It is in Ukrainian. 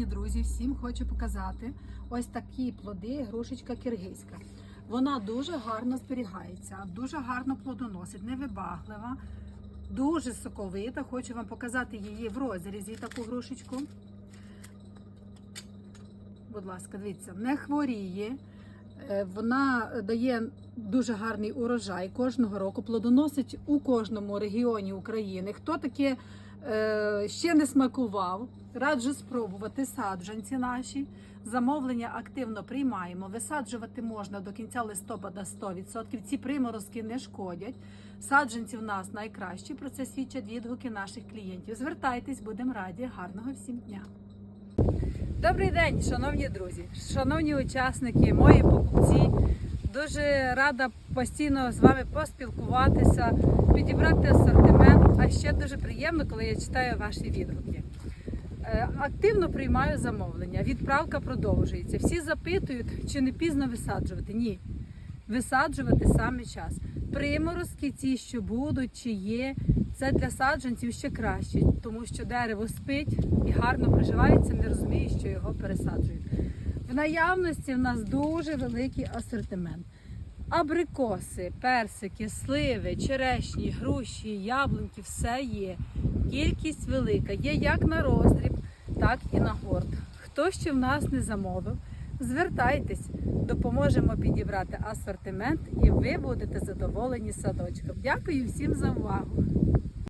Шановні друзі, всім хочу показати ось такі плоди грушечка киргизька. Вона дуже гарно зберігається, дуже гарно плодоносить, невибаглива, дуже соковита. Хочу вам показати її в розрізі, таку грушечку. Будь ласка, дивіться, не хворіє. Е, Вона дає дуже гарний урожай кожного року, плодоносить у кожному регіоні України. Хто таке е, ще не смакував, раджу спробувати саджанці наші. Замовлення активно приймаємо. Висаджувати можна до кінця листопада 100%. Ці приморозки не шкодять. Саджанці в нас найкращі. Про це свідчать відгуки наших клієнтів. Звертайтесь, будемо раді. Гарного всім дня! Добрий день, шановні друзі, шановні учасники, мої покупці. Дуже рада постійно з вами поспілкуватися, підібрати асортимент. А ще дуже приємно, коли я читаю ваші відгуки. Е, Активно приймаю замовлення. Відправка продовжується. Всі запитують, чи не пізно висаджувати. Ні. Висаджувати саме час. Приморозки ці, що будуть, чи є, це для саджанців ще краще, тому що дерево спить і гарно приживається, не розуміє, що його пересаджують. В наявності в нас дуже великий асортимент. Абрикоси, персики, сливи, черешні, груші, яблуньки все є. Кількість велика. Є як на роздріб, так і на горд. Хто ще в нас не замовив, звертайтесь, допоможемо підібрати асортимент і ви будете задоволені садочком. Дякую всім за увагу!